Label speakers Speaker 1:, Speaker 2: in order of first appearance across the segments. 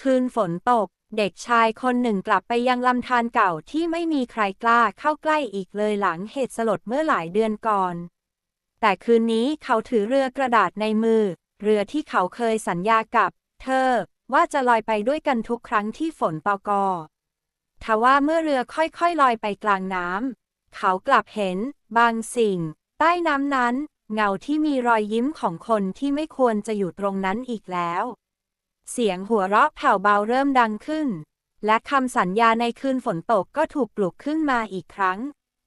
Speaker 1: คืนฝนตก เด็กชายคนหนึ่งกลับไปยังลำธารเก่าที่ไม่มีใครกล้าเข้าใกล้อีกเลยหลังเหตุสลดเมื่อหลายเดือนก่อน แต่คืนนี้เขาถือเรือกระดาษในมือ เรือที่เขาเคยสัญญากับ เธอ ว่าจะลอยไปด้วยกันทุกครั้งที่ฝนตกอทว่าเมื่อเรือค่อยๆลอยไปกลางน้ำเขากลับเห็น บางสิ่ง ใต้น้ำนั้น เงาที่มีรอยยิ้มของคนที่ไม่ควรจะอยู่ตรงนั้นอีกแล้ว เสียงหัวเราะแผ่วเบาเริ่มดังขึ้น และคำสัญญาในคืนฝนตกก็ถูกปลุกขึ้นมาอีกครั้ง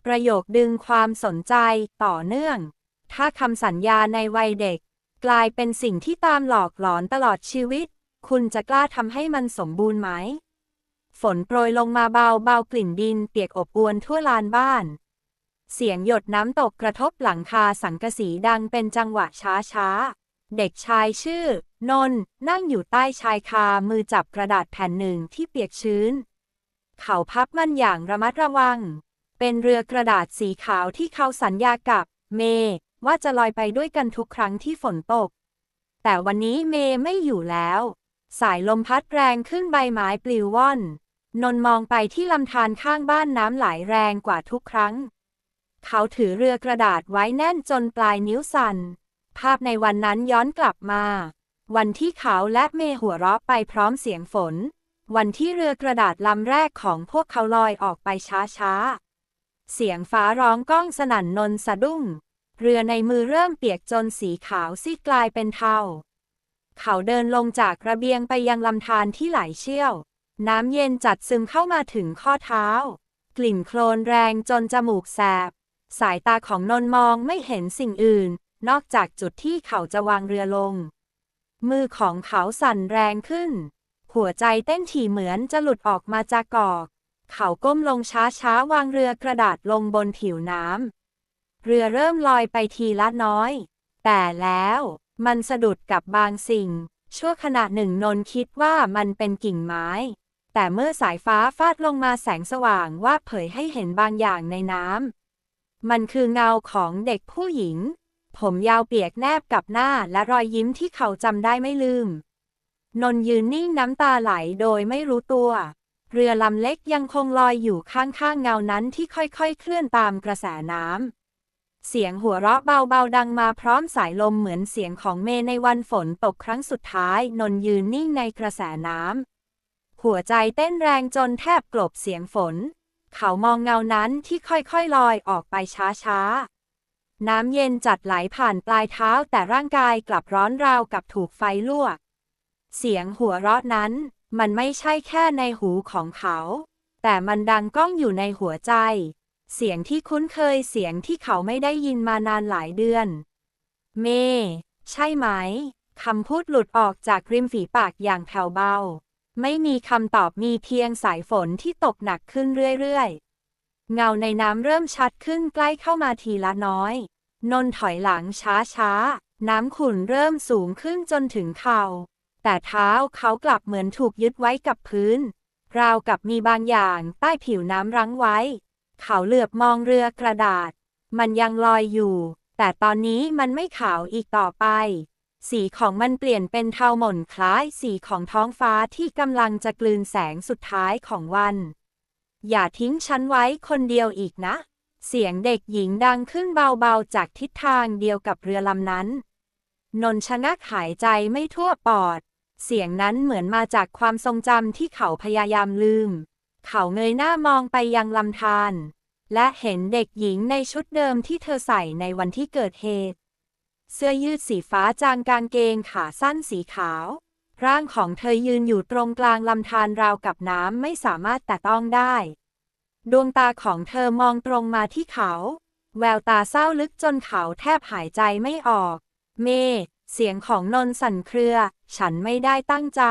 Speaker 1: ประโยคดึงความสนใจต่อเนื่อง ถ้าคำสัญญาในวัยเด็ก กลายเป็นสิ่งที่ตามหลอกหลอนตลอดชีวิต คุณจะกล้าทำให้มันสมบูรณ์ไหม ฝนโปรยลงมาเบาเบากลิ่นดินเปียกอบอวนทั่วลานบ้าน เสียงหยดน้ำตกกระทบหลังคาสังกะสีดังเป็นจังหวะช้าช้าๆเด็กชายชื่อ นนนั่งอยู่ใต้ชายคามือจับกระดาษแผ่นหนึ่งที่เปียกชื้น เขาพับมันอย่างระมัดระวัง เป็นเรือกระดาษสีขาวที่เขาสัญญากับ เมย์ว่าจะลอยไปด้วยกันทุกครั้งที่ฝนตก แต่วันนี้เมย์ไม่อยู่แล้ว สายลมพัดแรงขึ้นใบไม้ปลิวว่อน นนมองไปที่ลำธารข้างบ้านน้ำไหลแรงกว่าทุกครั้ง เขาถือเรือกระดาษไว้แน่นจนปลายนิ้วสั่นภาพในวันนั้นย้อนกลับมา วันที่เขาและเมหัวเราะไปพร้อมเสียงฝน วันที่เรือกระดาษลำแรกของพวกเขาลอยออกไปช้าๆ เสียงฟ้าร้องก้องสนั่นนนสะดุ้ง เรือในมือเริ่มเปียกจนสีขาวซีดกลายเป็นเทา เขาเดินลงจากระเบียงไปยังลำธารที่ไหลเชี่ยว น้ำเย็นจัดซึมเข้ามาถึงข้อเท้า กลิ่นโคลนแรงจนจมูกแสบ สายตาของนนมองไม่เห็นสิ่งอื่น นอกจากจุดที่เขาจะวางเรือลง มือของเขาสั่นแรงขึ้น หัวใจเต้นถี่เหมือนจะหลุดออกมาจากกอก เขาก้มลงช้าๆ วางเรือกระดาษลงบนผิวน้ำ เรือเริ่มลอยไปทีละน้อย แต่แล้วมันสะดุดกับบางสิ่ง ชั่วขณะหนึ่งนนท์คิดว่ามันเป็นกิ่งไม้ แต่เมื่อสายฟ้าฟาดลงมาแสงสว่างว่าเผยให้เห็นบางอย่างในน้ำ มันคือเงาของเด็กผู้หญิง ผมยาวเปียกแนบกับหน้าและรอยยิ้มที่เขาจำได้ไม่ลืม นนท์ยืนนิ่งน้ำตาไหลโดยไม่รู้ตัว เรือลำเล็กยังคงลอยอยู่ข้างๆเงานั้นที่ค่อยๆ เคลื่อนตามกระแสน้ำ เสียงหัวเราะเบาๆดังมาพร้อมสายลมเหมือนเสียงของเมในวันฝนตกครั้งสุดท้าย นนท์ยืนนิ่งในกระแสน้ำ หัวใจเต้นแรงจนแทบกลบเสียงฝน เขามองเงานั้นที่ค่อยๆลอยออกไปช้าๆ น้ำเย็นจัดไหลผ่านปลายเท้าแต่ร่างกายกลับร้อนราวกับถูกไฟลวก เสียงหัวเราะนั้น มันไม่ใช่แค่ในหูของเขา แต่มันดังก้องอยู่ในหัวใจ เสียงที่คุ้นเคยเสียงที่เขาไม่ได้ยินมานานหลายเดือน เม ใช่ไหมคำพูดหลุดออกจากริมฝีปากอย่างแผ่วเบา ไม่มีคำตอบมีเพียงสายฝนที่ตกหนักขึ้นเรื่อยๆ เงาในน้ำเริ่มชัดขึ้นใกล้เข้ามาทีละน้อย นนถอยหลังช้าๆน้ำขุ่นเริ่มสูงขึ้นจนถึงเข่า แต่เท้าเขากลับเหมือนถูกยึดไว้กับพื้น ราวกับมีบางอย่างใต้ผิวน้ำรั้งไว้ เขาเหลือบมองเรือกระดาษ มันยังลอยอยู่ แต่ตอนนี้มันไม่ขาวอีกต่อไป สีของมันเปลี่ยนเป็นเทาหม่นคล้ายสีของท้องฟ้าที่กำลังจะกลืนแสงสุดท้ายของวัน อย่าทิ้งฉันไว้คนเดียวอีกนะ เสียงเด็กหญิงดังขึ้นเบาๆจากทิศทางเดียวกับเรือลำนั้น นนชะงักหายใจไม่ทั่วปอด เสียงนั้นเหมือนมาจากความทรงจำที่เขาพยายามลืม เขาเงยหน้ามองไปยังลำธารและเห็นเด็กหญิงในชุดเดิมที่เธอใส่ในวันที่เกิดเหตุ เสื้อยืดสีฟ้าจางกางเกงขาสั้นสีขาว ร่างของเธอยืนอยู่ตรงกลางลำธารราวกับน้ำไม่สามารถแตะต้องได้ ดวงตาของเธอมองตรงมาที่เขา แววตาเศร้าลึกจนเขาแทบหายใจไม่ออก เม เสียงของนนสั่นเครือ ฉันไม่ได้ตั้งใจ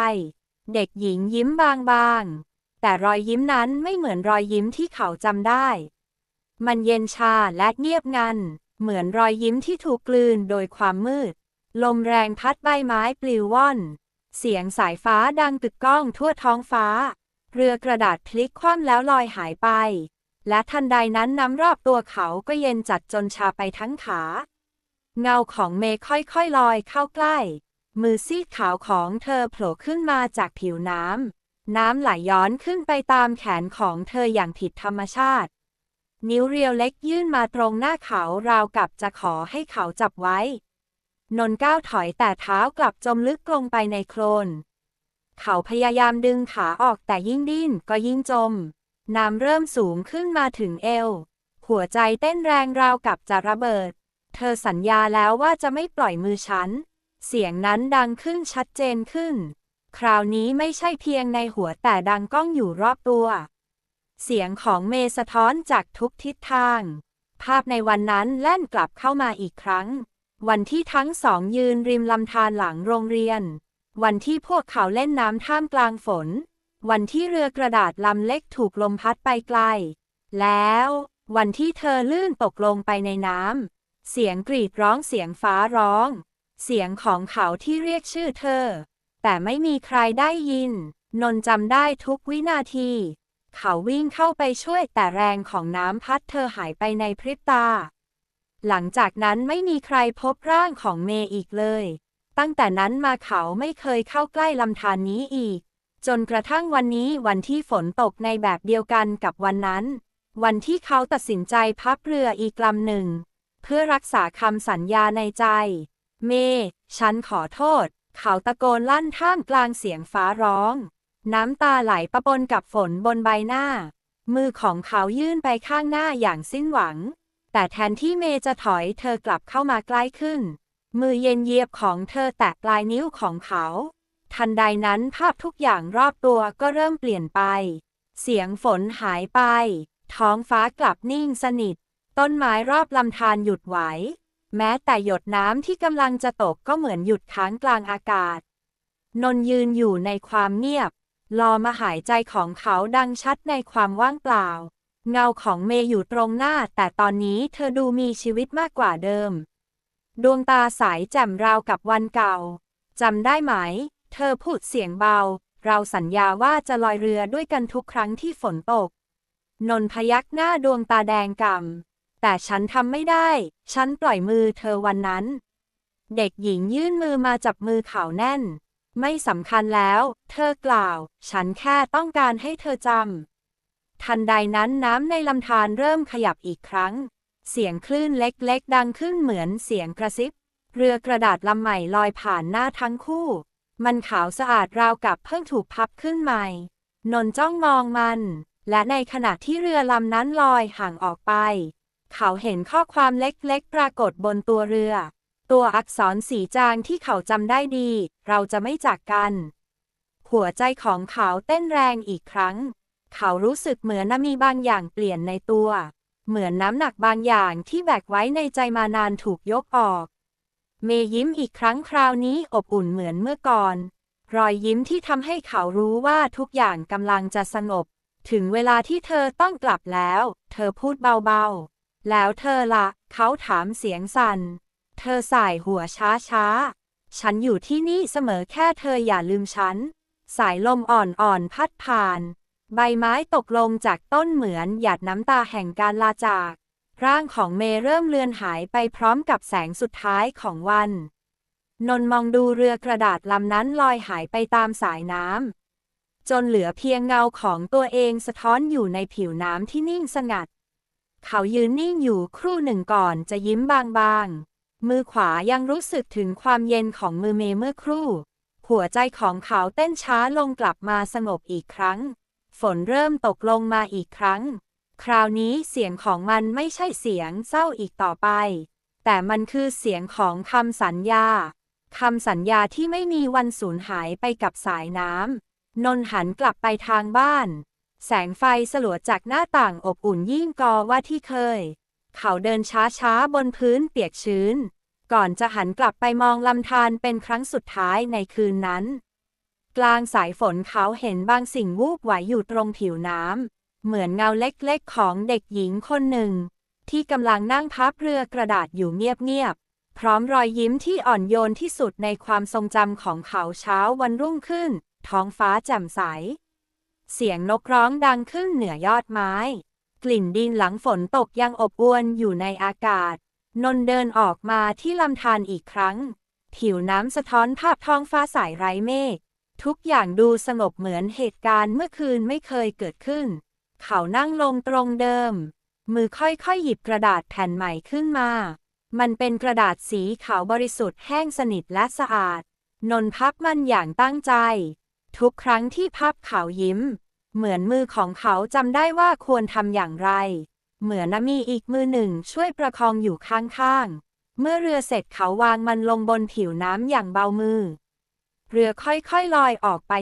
Speaker 1: เด็กหญิงยิ้มบางๆ แต่รอยยิ้มนั้นไม่เหมือนรอยยิ้มที่เขาจำได้ มันเย็นชาและเงียบงัน เหมือนรอยยิ้มที่ถูกกลืนโดยความมืด ลมแรงพัดใบไม้ปลิวว่อน เสียงสายฟ้าดังกึกก้องทั่วท้องฟ้า เรือกระดาษพลิกคว่ำแล้วลอยหายไป และทันใดนั้นน้ำรอบตัวเขาก็เย็นจัดจนชาไปทั้งขา เงาของเมย์ค่อยๆลอยเข้าใกล้ มือซีดขาวของเธอโผล่ขึ้นมาจากผิวน้ำ น้ำไหลย้อนขึ้นไปตามแขนของเธออย่างผิดธรรมชาติ นิ้วเรียวเล็กยื่นมาตรงหน้าเขาราวกับจะขอให้เขาจับไว้ นนก้าวถอยแต่เท้ากลับจมลึกลงไปในโคลน เขาพยายามดึงขาออกแต่ยิ่งดิ้นก็ยิ่งจม น้ำเริ่มสูงขึ้นมาถึงเอว หัวใจเต้นแรงราวกับจะระเบิด เธอสัญญาแล้วว่าจะไม่ปล่อยมือฉัน เสียงนั้นดังขึ้นชัดเจนขึ้น คราวนี้ไม่ใช่เพียงในหัวแต่ดังก้องอยู่รอบตัว เสียงของเมสะท้อนจากทุกทิศทาง ภาพในวันนั้นแล่นกลับเข้ามาอีกครั้ง วันที่ทั้งสองยืนริมลำธารหลังโรงเรียน วันที่พวกเขาเล่นน้ำท่ามกลางฝน วันที่เรือกระดาษลำเล็กถูกลมพัดไปไกล แล้ว วันที่เธอลื่นตกลงไปในน้ำ เสียงกรีดร้องเสียงฟ้าร้อง เสียงของเขาที่เรียกชื่อเธอ แต่ไม่มีใครได้ยิน นนจำได้ทุกวินาที เขาวิ่งเข้าไปช่วยแต่แรงของน้ำพัดเธอหายไปในพริบตา หลังจากนั้นไม่มีใครพบร่างของเมย์อีกเลย ตั้งแต่นั้นมาเขาไม่เคยเข้าใกล้ลำธารนนี้อีก จนกระทั่งวันนี้วันที่ฝนตกในแบบเดียวกันกับวันนั้น วันที่เขาตัดสินใจพับเรืออีกลำหนึ่ง เพื่อรักษาคำสัญญาในใจ เมย์ฉันขอโทษ เขาตะโกนลั่นท่ามกลางเสียงฟ้าร้อง น้ำตาไหลประปนกับฝนบนใบหน้า มือของเขายื่นไปข้างหน้าอย่างสิ้นหวัง แต่แทนที่เมย์จะถอยเธอกลับเข้ามาใกล้ขึ้น มือเย็นเยียบของเธอแตะปลายนิ้วของเขา ทันใดนั้นภาพทุกอย่างรอบตัวก็เริ่มเปลี่ยนไป เสียงฝนหายไป ท้องฟ้ากลับนิ่งสนิท ต้นไม้รอบลำธารหยุดไหว แม้แต่หยดน้ำที่กำลังจะตกก็เหมือนหยุดค้างกลางอากาศ นนยืนอยู่ในความเงียบรอมาหายใจของเขาดังชัดในความว่างเปล่า เงาของเมย์อยู่ตรงหน้า แต่ตอนนี้เธอดูมีชีวิตมากกว่าเดิม ดวงตาใสแจ่มราวกับวันเก่าจำได้ไหม เธอพูดเสียงเบา เราสัญญาว่าจะลอยเรือด้วยกันทุกครั้งที่ฝนตก นนพยักหน้าดวงตาแดงก่ำแต่ฉันทำไม่ได้ ฉันปล่อยมือเธอวันนั้น เด็กหญิงยื่นมือมาจับมือเขาแน่น ไม่สำคัญแล้ว เธอกล่าว ฉันแค่ต้องการให้เธอจำ ทันใดนั้นน้ำในลำธารเริ่มขยับอีกครั้ง เสียงคลื่นเล็กๆ ดังขึ้นเหมือนเสียงกระซิบ เรือกระดาษลำใหม่ลอยผ่านหน้าทั้งคู่ มันขาวสะอาดราวกับเพิ่งถูกพับขึ้นใหม่ นนจ้องมองมัน และในขณะที่เรือลำนั้นลอยห่างออกไป เขาเห็นข้อความเล็กๆ ปรากฏบนตัวเรือ ตัวอักษรสีจางที่เขาจำได้ดี เราจะไม่จากกัน หัวใจของเขาเต้นแรงอีกครั้ง เขารู้สึกเหมือนมีบางอย่างเปลี่ยนในตัว เหมือนน้ำหนักบางอย่างที่แบกไว้ในใจมานานถูกยกออก เมยิ้มอีกครั้งคราวนี้อบอุ่นเหมือนเมื่อก่อน รอยยิ้มที่ทำให้เขารู้ว่าทุกอย่างกำลังจะสงบ ถึงเวลาที่เธอต้องกลับแล้ว เธอพูดเบาๆ แล้วเธอละเขาถามเสียงสัน่น เธอสายหัวช้าๆ ฉันอยู่ที่นี่เสมอแค่เธออย่าลืมฉัน สายลมอ่อนๆ พัดผ่าน ใบไม้ตกลงจากต้นเหมือนหยาดน้ำตาแห่งการลาจาก ร่างของเมย์เริ่มเลือนหายไปพร้อมกับแสงสุดท้ายของวัน นนมองดูเรือกระดาษลำนั้นลอยหายไปตามสายน้ำจนเหลือเพียงเงาของตัวเองสะท้อนอยู่ในผิวน้ำที่นิ่งสงัด เขายืนนิ่งอยู่ครู่หนึ่งก่อนจะยิ้มบางๆ มือขวายังรู้สึกถึงความเย็นของมือเมย์เมื่อครู่ หัวใจของเขาเต้นช้าลงกลับมาสงบอีกครั้ง ฝนเริ่มตกลงมาอีกครั้ง คราวนี้เสียงของมันไม่ใช่เสียงเศร้าอีกต่อไป แต่มันคือเสียงของคำสัญญาคำสัญญาที่ไม่มีวันสูญหายไปกับสายน้ำนนหันกลับไปทางบ้าน แสงไฟสลัวจากหน้าต่างอบอุ่นยิ่งกอว่าที่เคย เขาเดินช้าๆบนพื้นเปียกชื้น ก่อนจะหันกลับไปมองลำธารเป็นครั้งสุดท้ายในคืนนั้น กลางสายฝนเขาเห็นบางสิ่งวูบไหวอยู่ตรงผิวน้ำ เหมือนเงาเล็กๆของเด็กหญิงคนหนึ่ง ที่กำลังนั่งพับเรือกระดาษอยู่เงียบๆ พร้อมรอยยิ้มที่อ่อนโยนที่สุดในความทรงจำของเขาเช้าวันรุ่งขึ้น ท้องฟ้าแจ่มใส เสียงนกร้องดังขึ้นเหนือยอดไม้ กลิ่นดินหลังฝนตกยังอบอวนอยู่ในอากาศ นนเดินออกมาที่ลำธารอีกครั้ง ผิวน้ำสะท้อนภาพท้องฟ้าสายไร้เมฆ ทุกอย่างดูสงบเหมือนเหตุการณ์เมื่อคืนไม่เคยเกิดขึ้น เขานั่งลงตรงเดิม มือค่อยๆ หยิบกระดาษแผ่นใหม่ขึ้นมา มันเป็นกระดาษสีขาวบริสุทธิ์แห้งสนิทและสะอาด นนพับมันอย่างตั้งใจ ทุกครั้งที่พับเขายิ้ม เหมือนมือของเขาจำได้ว่าควรทำอย่างไร เหมือนมีอีกมือหนึ่งช่วยประคองอยู่ข้างๆ เมื่อเรือเสร็จเขาวางมันลงบนผิวน้ำอย่างเบามือ เรือค่อยๆลอยออกไป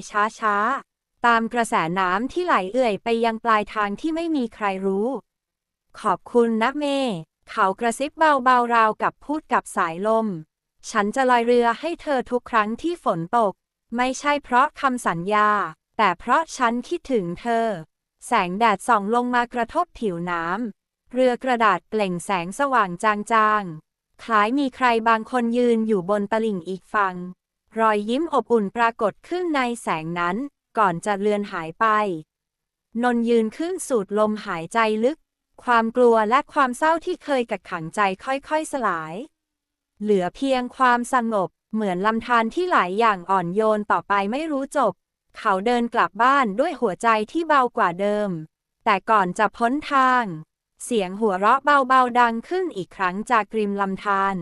Speaker 1: ช้าๆ ตามกระแสน้ำที่ไหลเอื่อยไปยังปลายทางที่ไม่มีใครรู้ ขอบคุณนะเม เขากระซิบเบาๆราวกับพูดกับสายลม ฉันจะลอยเรือให้เธอทุกครั้งที่ฝนตก ไม่ใช่เพราะคำสัญญา แต่เพราะฉันคิดถึงเธอ แสงแดดส่องลงมากระทบผิวน้ำ เรือกระดาษเปล่งแสงสว่างจางๆ คล้ายมีใครบางคนยืนอยู่บนตลิ่งอีกฝั่ง รอยยิ้มอบอุ่นปรากฏขึ้นในแสงนั้น ก่อนจะเลือนหายไป นนยืนขึ้นสูดลมหายใจลึก ความกลัวและความเศร้าที่เคยกักขังใจค่อยๆสลาย เหลือเพียงความสงบ เหมือนลำธารที่ไหลอย่างอ่อนโยนต่อไปไม่รู้จบ เขาเดินกลับบ้านด้วยหัวใจที่เบากว่าเดิม แต่ก่อนจะพ้นทาง เสียงหัวเราะเบาๆดังขึ้นอีกครั้งจากริมลำธาร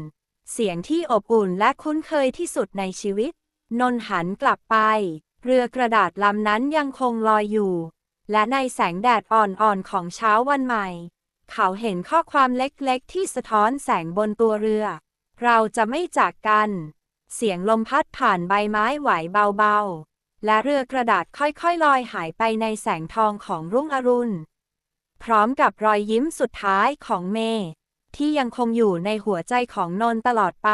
Speaker 1: เสียงที่อบอุ่นและคุ้นเคยที่สุดในชีวิต นนหันกลับไป เรือกระดาษลำนั้นยังคงลอยอยู่ และในแสงแดดอ่อนๆของเช้าวันใหม่ เขาเห็นข้อความเล็กๆ ที่สะท้อนแสงบนตัวเรือ เราจะไม่จากกัน เสียงลมพัดผ่านใบไม้ไหวเบาๆ และเรือกระดาษค่อยๆลอยหายไปในแสงทองของรุ่งอรุณ พร้อมกับรอยยิ้มสุดท้ายของเมย์ ที่ยังคงอยู่ในหัวใจของนนท์ตลอดไป